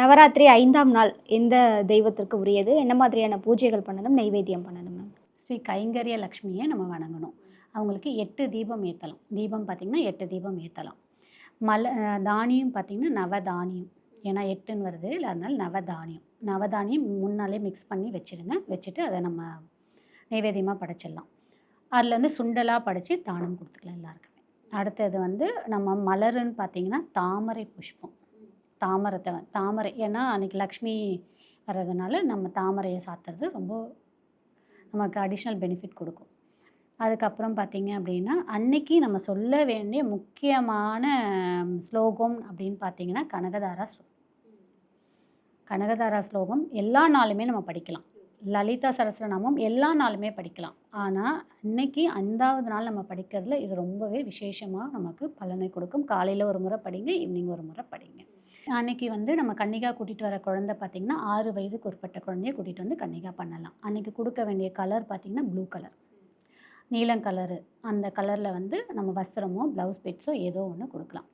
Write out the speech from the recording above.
நவராத்திரி ஐந்தாம் நாள் எந்த தெய்வத்திற்கு உரியது? என்ன மாதிரியான பூஜைகள் பண்ணணும்? நெய்வேத்தியம் பண்ணணும் மேம். ஸ்ரீ கைங்கரிய லக்ஷ்மியை நம்ம வணங்கணும். அவங்களுக்கு எட்டு தீபம் ஏற்றலாம் தீபம் பார்த்திங்கன்னா எட்டு தீபம் ஏற்றலாம் மலை தானியம் பார்த்திங்கன்னா நவதானியம். ஏன்னா எட்டுன்னு வருது. இல்லை அதனால் நவதானியம். நவதானியம் முன்னாலே மிக்ஸ் பண்ணி வச்சுருங்க. வச்சுட்டு அதை நம்ம நைவேத்தியமாக படைச்சிடலாம். அதில் வந்து சுண்டலாக படைத்து தானம் கொடுத்துக்கலாம் எல்லாருக்குமே. அடுத்தது வந்து நம்ம மலருன்னு பார்த்திங்கன்னா தாமரை புஷ்பம். தாமரத்தை தாமரை. ஏன்னா அன்றைக்கி லக்ஷ்மி வர்றதுனால நம்ம தாமரையை சாத்துறது ரொம்ப நமக்கு அடிஷ்னல் பெனிஃபிட் கொடுக்கும். அதுக்கப்புறம் பார்த்தீங்க அப்படின்னா அன்னைக்கு நம்ம சொல்ல வேண்டிய முக்கியமான ஸ்லோகம் அப்படின்னு பார்த்தீங்கன்னா கனகதாரா கனகதாரா ஸ்லோகம் எல்லா நாளுமே நம்ம படிக்கலாம். லலிதா சரஸ்வரநாமம் எல்லா நாளுமே படிக்கலாம். ஆனால் இன்னைக்கு ஐந்தாவது நாள் நம்ம படிக்கிறதுல இது ரொம்பவே விசேஷமாக நமக்கு பலனை கொடுக்கும். காலையில் ஒரு முறை படிங்க ஈவினிங் ஒரு முறை படிங்க. அன்னைக்கு வந்து நம்ம கன்னிகா கூட்டிகிட்டு வர குழந்தை பார்த்திங்கன்னா ஆறு வயதுக்கு உட்பட்ட குழந்தைய கூட்டிகிட்டு வந்து கன்னிகா பண்ணலாம். அன்றைக்கி கொடுக்க வேண்டிய கலர் பார்த்திங்கன்னா ப்ளூ கலர் நீலம் கலரு அந்த கலரில் வந்து நம்ம வஸ்திரமோ ப்ளவுஸ் பிட்ஸோ ஏதோ ஒன்று கொடுக்கலாம்.